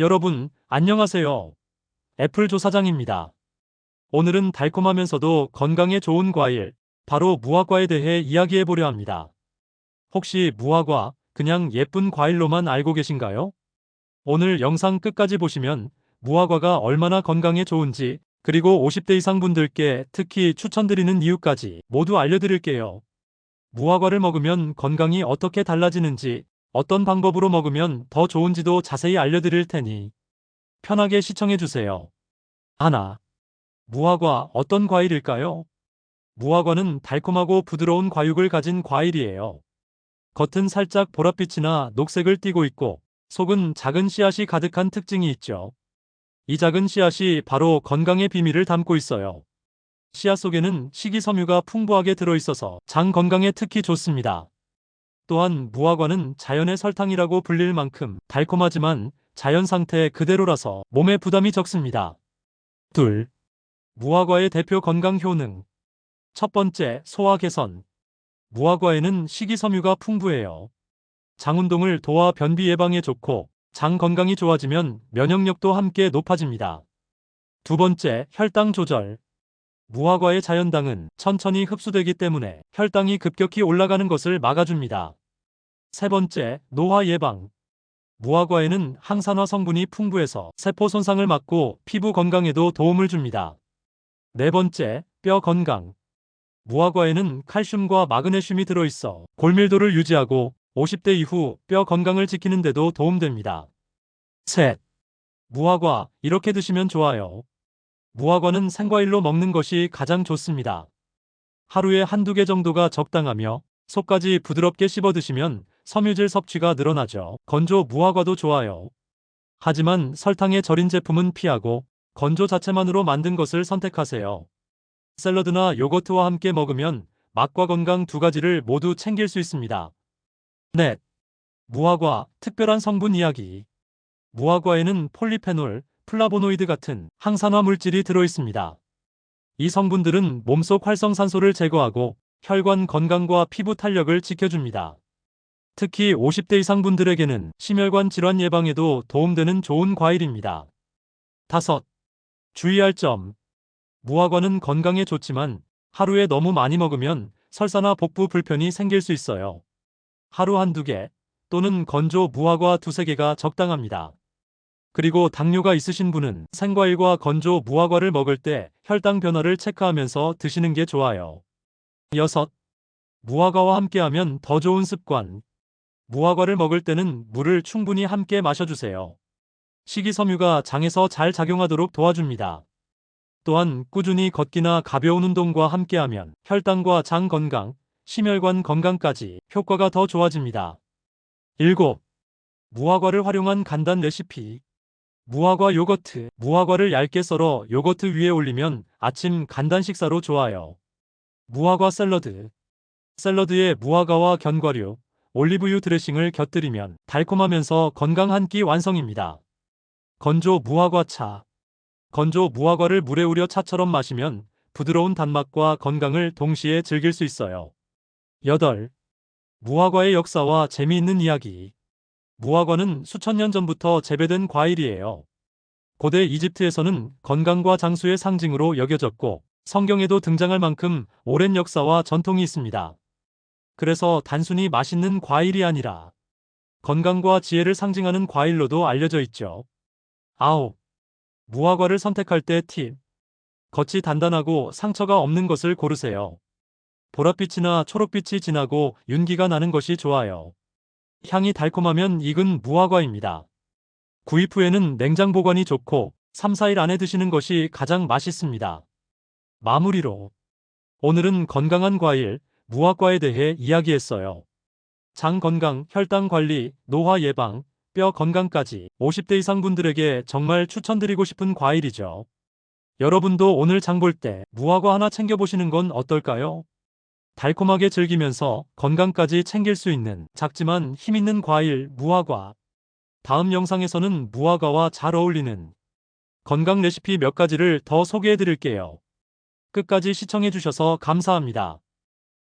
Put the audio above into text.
여러분, 안녕하세요. 애플 조사장입니다. 오늘은 달콤하면서도 건강에 좋은 과일, 바로 무화과에 대해 이야기해 보려 합니다. 혹시 무화과, 그냥 예쁜 과일로만 알고 계신가요? 오늘 영상 끝까지 보시면 무화과가 얼마나 건강에 좋은지, 그리고 50대 이상 분들께 특히 추천드리는 이유까지 모두 알려드릴게요. 무화과를 먹으면 건강이 어떻게 달라지는지, 어떤 방법으로 먹으면 더 좋은지도 자세히 알려드릴 테니 편하게 시청해주세요. 하나. 무화과 어떤 과일일까요? 무화과는 달콤하고 부드러운 과육을 가진 과일이에요. 겉은 살짝 보랏빛이나 녹색을 띠고 있고 속은 작은 씨앗이 가득한 특징이 있죠. 이 작은 씨앗이 바로 건강의 비밀을 담고 있어요. 씨앗 속에는 식이섬유가 풍부하게 들어있어서 장 건강에 특히 좋습니다. 또한 무화과는 자연의 설탕이라고 불릴 만큼 달콤하지만 자연 상태 그대로라서 몸에 부담이 적습니다. 둘. 무화과의 대표 건강 효능. 첫 번째, 소화 개선. 무화과에는 식이섬유가 풍부해요. 장 운동을 도와 변비 예방에 좋고 장 건강이 좋아지면 면역력도 함께 높아집니다. 두 번째, 혈당 조절. 무화과의 자연당은 천천히 흡수되기 때문에 혈당이 급격히 올라가는 것을 막아줍니다. 세 번째, 노화 예방. 무화과에는 항산화 성분이 풍부해서 세포 손상을 막고 피부 건강에도 도움을 줍니다. 네 번째, 뼈 건강. 무화과에는 칼슘과 마그네슘이 들어있어 골밀도를 유지하고 50대 이후 뼈 건강을 지키는 데도 도움됩니다. 셋. 무화과, 이렇게 드시면 좋아요. 무화과는 생과일로 먹는 것이 가장 좋습니다. 하루에 한두 개 정도가 적당하며 속까지 부드럽게 씹어 드시면 섬유질 섭취가 늘어나죠. 건조 무화과도 좋아요. 하지만 설탕에 절인 제품은 피하고 건조 자체만으로 만든 것을 선택하세요. 샐러드나 요거트와 함께 먹으면 맛과 건강 두 가지를 모두 챙길 수 있습니다. 넷. 무화과, 특별한 성분 이야기. 무화과에는 폴리페놀, 플라보노이드 같은 항산화 물질이 들어있습니다. 이 성분들은 몸속 활성산소를 제거하고 혈관 건강과 피부 탄력을 지켜줍니다. 특히 50대 이상 분들에게는 심혈관 질환 예방에도 도움되는 좋은 과일입니다. 다섯. 주의할 점. 무화과는 건강에 좋지만 하루에 너무 많이 먹으면 설사나 복부 불편이 생길 수 있어요. 하루 한두 개 또는 건조 무화과 두세 개가 적당합니다. 그리고 당뇨가 있으신 분은 생과일과 건조 무화과를 먹을 때 혈당 변화를 체크하면서 드시는 게 좋아요. 여섯. 무화과와 함께하면 더 좋은 습관. 무화과를 먹을 때는 물을 충분히 함께 마셔주세요. 식이섬유가 장에서 잘 작용하도록 도와줍니다. 또한 꾸준히 걷기나 가벼운 운동과 함께하면 혈당과 장 건강, 심혈관 건강까지 효과가 더 좋아집니다. 7. 무화과를 활용한 간단 레시피. 무화과 요거트. 무화과를 얇게 썰어 요거트 위에 올리면 아침 간단 식사로 좋아요. 무화과 샐러드. 샐러드에 무화과와 견과류, 올리브유 드레싱을 곁들이면 달콤하면서 건강 한 끼 완성입니다. 건조 무화과 차. 건조 무화과를 물에 우려 차처럼 마시면 부드러운 단맛과 건강을 동시에 즐길 수 있어요. 8. 무화과의 역사와 재미있는 이야기. 무화과는 수천 년 전부터 재배된 과일이에요. 고대 이집트에서는 건강과 장수의 상징으로 여겨졌고 성경에도 등장할 만큼 오랜 역사와 전통이 있습니다. 그래서 단순히 맛있는 과일이 아니라 건강과 지혜를 상징하는 과일로도 알려져 있죠. 9. 무화과를 선택할 때 팁. 겉이 단단하고 상처가 없는 것을 고르세요. 보랏빛이나 초록빛이 진하고 윤기가 나는 것이 좋아요. 향이 달콤하면 익은 무화과입니다. 구입 후에는 냉장 보관이 좋고 3, 4일 안에 드시는 것이 가장 맛있습니다. 마무리로 오늘은 건강한 과일, 무화과에 대해 이야기했어요. 장 건강, 혈당 관리, 노화 예방, 뼈 건강까지 50대 이상 분들에게 정말 추천드리고 싶은 과일이죠. 여러분도 오늘 장 볼 때 무화과 하나 챙겨보시는 건 어떨까요? 달콤하게 즐기면서 건강까지 챙길 수 있는 작지만 힘있는 과일 무화과. 다음 영상에서는 무화과와 잘 어울리는 건강 레시피 몇 가지를 더 소개해 드릴게요. 끝까지 시청해 주셔서 감사합니다.